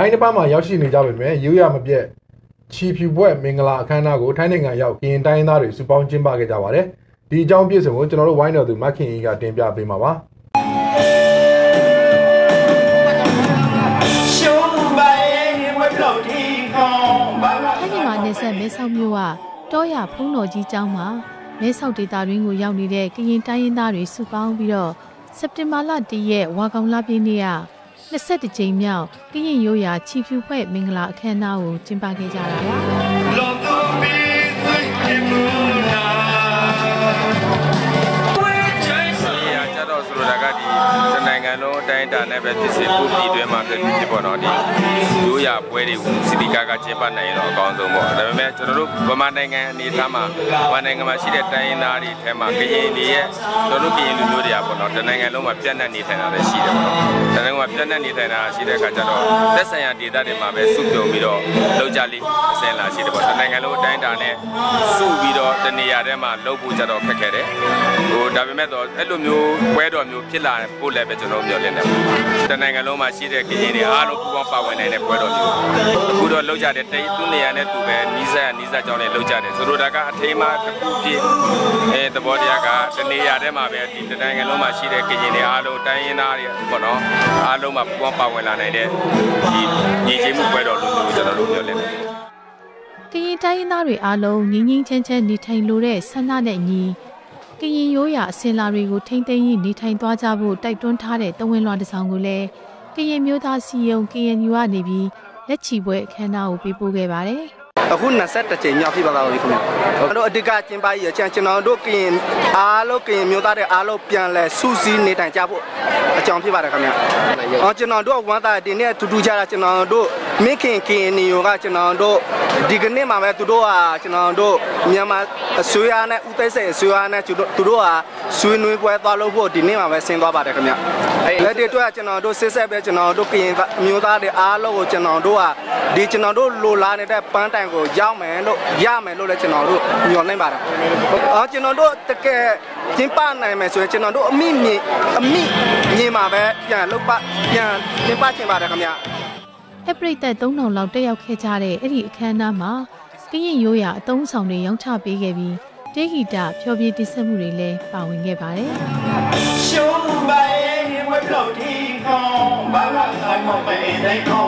တိုင်းတစ်ပါးမှာရောက်ရှိနေကြပေမဲ့ရိုးရမပြတ်ချီဖြူဘွဲ့မင်္ဂလာအခမ်းအနားကိုထိုင်းနိုင်ငံရောက်ကရင်တိုင်းသားတွေစုပေါင်းကျင်းပခဲ့ကြပါတယ်ဒီအကြောင်းပြည့်စုံကိုကျွန်တော်တို့ဝိုင်းတော်သူမခင်ကြီးကတင်ပြပေးမှာပါရှုံးပါရဲ့ဝက်လို့ဒီကောင်းဘာသာထိုင်းမြန်မာနယ်စပ်မဲဆောက်မြို့ကတောရဖုံးတော်ကြီးကျောင်းမှာမဲဆောက်ဒေသတွင်းကိုရောက်နေတဲ့ကရင်တိုင်းရင်းသားတွေစုပေါင်းပြီးတော့စက်တင်ဘာလ၁ရက်ဝါကောင်လပြည့်နေ့က 22ကြိမ်မြောက်ကရင်ရိုးရာချီဖြူဖွဲ့မင်္ဂလာအခမ်းအနားကိုကျင်းပခဲ့ကြတာပါလောကဘီသိချင်မနာဝဲချိုင်းစဒီဟာကြတော့ဆိုလိုတာကဒီတနိုင်ငံလုံးအ တိုင်းအတာနဲ့ပဲဖြစ်စေပို့ပြီးတွဲမှာဖြစ်ဖြစ်ပေါ့နော်ဒီရိုးရာပွဲတွေကိုစီတီကာကကျင်းပနိုင်ရင်တော့အကောင်းဆုံးပေါ့ဒါပေမဲ့ကျွန်တော်တို့ဗမာနိုင်ငံအနေအထားမှာဗမာနိုင်ငံမှာရှိတဲ့တိုင်းရင်းသားတွေအဲမှာကရင်တွေရဲ့ကျွန်တော်တို့ကရင်လူမျိုးတွေကပေါ့နော်တနိုင်ငံလုံးမှာပြန့်နှံ့နေထိုင်တာလည်းရှိတယ်ပေါ့နော်တနိုင်ငံမှာပြန့်နှံ့နေထိုင်တာရှိတဲ့အခါကျတော့သက်ဆိုင်ရာဒေသတွေမှာပဲစုပြုံပြီးတော့လောက်ကြလိအစင်လာရှိတယ်ပေါ့တနိုင်ငံလုံးအတိုင်းအတာနဲ့စုပြီးတော့တနေရာထဲမှာလုပ်ဖို့ကြတော့ခက်ခဲတယ်ဟိုဒါပေမဲ့တော့အဲ့လိုမျိုးပွဲတော်မျိုးဖြစ်လာဖို့လည်းပဲကျွန်တော်မျှော်လင့်တယ်တနိုင်ငံလုံးမှာရှိတဲ့ကရင်တွေအားလုံးပူးပေါင်းပါဝင်နိုင်တဲ့ပွဲတော်မျိုးအခုတော့လောက်ကြတဲ့တိတ်သူ့နေရာနဲ့သူပဲနီးစပ်နီးစပ်ကြောင်းနဲ့လောက်ကြတယ်ဆိုတော့ဒါကအထိမ်းအမှတစ်ခုဖြစ်အဲသဘောတရားကတနေရာထဲမှာပဲဒီတနိုင်ငံလုံးမှာရှိတဲ့ကရင်တွေအားလုံးတိုင်းရင်းသားတွေပေါ့နော်အားလုံးမှာပူးပေါင်းပါဝင်လာနိုင်တဲ့ဒီညီချင်းမှုပွဲတော်လိုမျိုးကျွန်တော်တို့မျှော်လင့်တယ်ကရင်တိုင်းရင်းသားတွေအားလုံးငြိမ်းငြိမ်းချမ်းချမ်းနေထိုင်လိုတဲ့ဆန္ဒနဲ့ညီ ကရင်ရိုးရာအစင်လာတွေကိုထိမ့်သိမ်းရေးနေထိုင်သွားကြဖို့တိုက်တွန်းထားတဲ့တဝင်းလွှာတစ်စောင်ကိုလည်းကရင်မျိုးသားစီယုံ KNU ကနေပြီးလက်ချီပွဲအခမ်းအနားကိုပေးပို့ခဲ့ပါတယ် အခု21ကြိမ်မြောက်ဖြစ်ပါတော့ပြီခင်ဗျာကျွန်တော်တို့အဓိကကျင်းပရချင်ကျွန်တော်တို့ကရင်အားလုံးကရင်မျိုးသားတွေအားလုံးပြန်လဲစူးစီးနေတိုင်ကြဖို့အကြောင်းဖြစ်ပါတယ်ခင်ဗျာအော်ကျွန်တော်တို့ဝမ်းသာဒီနေ့တူတူကြတာကျွန်တော်တို့မင်းခင်ကရင်နေရောကကျွန်တော်တို့ဒီကနေ့မှာပဲသူတို့ကကျွန်တော်တို့မြန်မာအစိုးရနဲ့ဥသိမ်းစေအစိုးရနဲ့သူတို့သူတို့ကဆွေးနွေးပွဲသွားလို့ဖို့ဒီနေ့မှာပဲဆင်းသွားပါတယ်ခင်ဗျာ လက်တွေတွေ့ကျွန်တော်တို့စစ်ဆက်ပဲကျွန်တော်တို့ကရင်မျိုးသားတွေအားလုံးကိုကျွန်တော်တို့ကဒီကျွန်တော်တို့လိုလားနေတဲ့ပန်းတိုင်ကိုရောက်မယ်လို့ရမယ်လို့လည်းကျွန်တော်တို့ညွှန်နိုင်ပါတယ်။အော်ကျွန်တော်တို့တကယ်ကျင်းပနိုင်မယ်ဆိုရင်ကျွန်တော်တို့အမိမြင်အမိမြင်မှာပဲပြန်လုပ်ပပြန်ကျင်းပချင်ပါတယ်ခင်ဗျာ။အပရိသတ်3000လောက်တက်ရောက်ခဲ့ကြတဲ့အဲ့ဒီအခမ်းအနားမှာကရင်ရိုးရာအတုံးဆောင်တွေရောင်းချပေးခဲ့ပြီးတေဂီတာဖျော်ဖြေတင်ဆက်မှုတွေလည်းပါဝင်ခဲ့ပါတယ် ရှုံးပါရဲ့